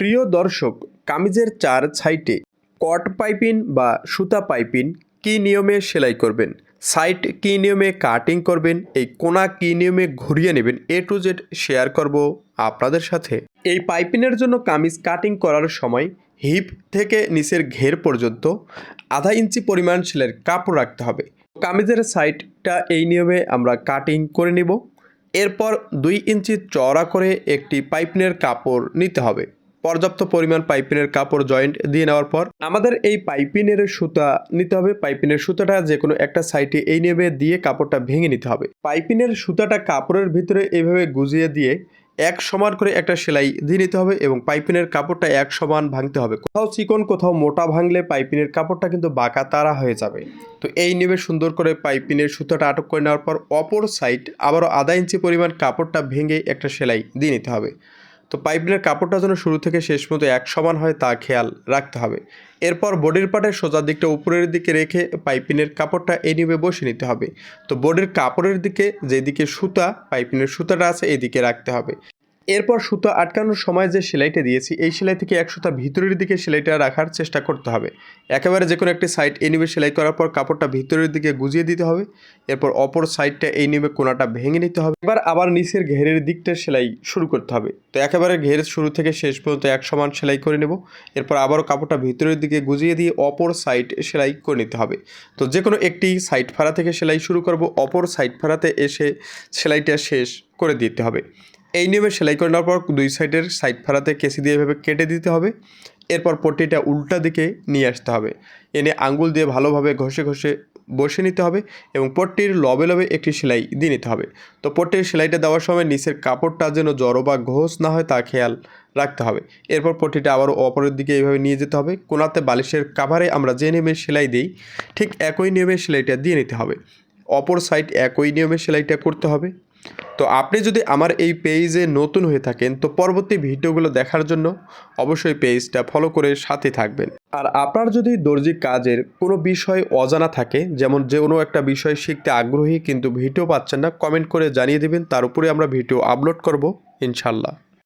প্রিয় দর্শক, কামিজের চার সাইটে কট পাইপিন বা সুতা পাইপিন কী নিয়মে সেলাই করবেন? সাইট কী নিয়মে কাটিং করবেন? এই কোনা কী নিয়মে ঘুরিয়ে নেবেন? এ টু জেড শেয়ার করব আপনাদের সাথে। এই পাইপিনের জন্য কামিজ কাটিং করার সময় হিপ থেকে নিচের ঘের পর্যন্ত আধা ইঞ্চি পরিমাণ সেলের কাপড় রাখতে হবে। কামিজের সাইডটা এই নিয়মে আমরা কাটিং করে নিব। এরপর দুই ইঞ্চি চওড়া করে একটি পাইপিনের কাপড় নিতে হবে। পর্যাপ্ত পরিমাণ পাইপিনের কাপড় জয়েন্ট দিয়ে নেওয়ার পর আমাদের এই পাইপিনের সুতা নিতে হবে। পাইপিনের সুতাটা যে কোনো একটা সাইডে এই নিয়মে দিয়ে কাপড়টা ভেঙে নিতে হবে। পাইপিনের সুতাটা কাপড়ের ভিতরে এইভাবে গুজিয়ে দিয়ে এক সমান করে একটা সেলাই দিয়ে নিতে হবে এবং পাইপিনের কাপড়টা এক সমান ভাঙতে হবে। কোথাও চিকন, কোথাও মোটা ভাঙলে পাইপিনের কাপড়টা কিন্তু বাঁকা তারা হয়ে যাবে। তো এই নিয়মে সুন্দর করে পাইপিনের সুতোটা আটক করে নেওয়ার পর অপর সাইড আবারও আধা ইঞ্চি পরিমাণ কাপড়টা ভেঙে একটা সেলাই দিয়ে নিতে হবে। তো পাইপলাইনের কাপড়টা যেন শুরু থেকে শেষ মতো এক সমান হয় তা খেয়াল রাখতে হবে। এরপর বডির পাটের সোজা দিকটা উপরের দিকে রেখে পাইপিনের কাপড়টা নিয়মে বসে নিতে হবে। তো বডির কাপড়ের দিকে যেদিকে সুতা, পাইপিনের সুতাটা আছে এদিকে রাখতে হবে। এরপর সুতো আটকানোর সময় যে সেলাইটা দিয়েছি, এই সেলাই থেকে এক সুতা ভিতরের দিকে সেলাইটা রাখার চেষ্টা করতে হবে। একেবারে যে কোনো একটি সাইড এই নিবে সেলাই করার পর কাপড়টা ভিতরের দিকে গুজিয়ে দিতে হবে। এরপর অপর সাইডটা এই নিবে কোনাটা ভেঙে নিতে হবে। এবার আবার নিচের ঘেরের দিকটা সেলাই শুরু করতে হবে। তো একেবারে ঘের শুরু থেকে শেষ পর্যন্ত এক সমান সেলাই করে নেব। এরপর আবারও কাপড়টা ভিতরের দিকে গুজিয়ে দিয়ে অপর সাইড সেলাই করে নিতে হবে। তো যে কোনো একটি সাইড ফাড়া থেকে সেলাই শুরু করব। অপর সাইড ফাড়াতে এসে সেলাইটা শেষ করে দিতে হবে। এই নিয়মে সেলাই করে নেওয়ার পর দুই সাইডের সাইড ফাড়াতে কেসি দিয়ে এভাবে কেটে দিতে হবে। এরপর পট্টিটা উল্টা দিকে নিয়ে আসতে হবে। এনে আঙ্গুল দিয়ে ভালোভাবে ঘষে ঘষে বসে নিতে হবে এবং পট্টির লবে লবে একটি সেলাই দিয়ে নিতে হবে। তো পট্টির সেলাইটা দেওয়ার সময় নিচের কাপড়টা যেন জড়ো বা ঘোষ না হয় তা খেয়াল রাখতে হবে। এরপর পট্টিটা আবারও অপরের দিকে এইভাবে নিয়ে যেতে হবে। কোনাতে বালিশের কাভারে আমরা যে নিয়মে সেলাই দিই, ঠিক একই নিয়মে সেলাইটা দিয়ে নিতে হবে। অপর সাইড একই নিয়মে সেলাইটা করতে হবে। তো আপনি যদি আমার এই পেজে নতুন হয়ে থাকেন, তো পরবর্তী ভিডিওগুলো দেখার জন্য অবশ্যই পেজটা ফলো করে সাথে থাকবেন। আর আপনার যদি দর্জি কাজের কোনো বিষয় অজানা থাকে, যেমন যে কোনো একটা বিষয় শিখতে আগ্রহী কিন্তু ভিডিও পাচ্ছেন না কমেন্ট করে জানিয়ে দেবেন, তার উপরে আমরা ভিডিও আপলোড করব, ইনশাল্লাহ।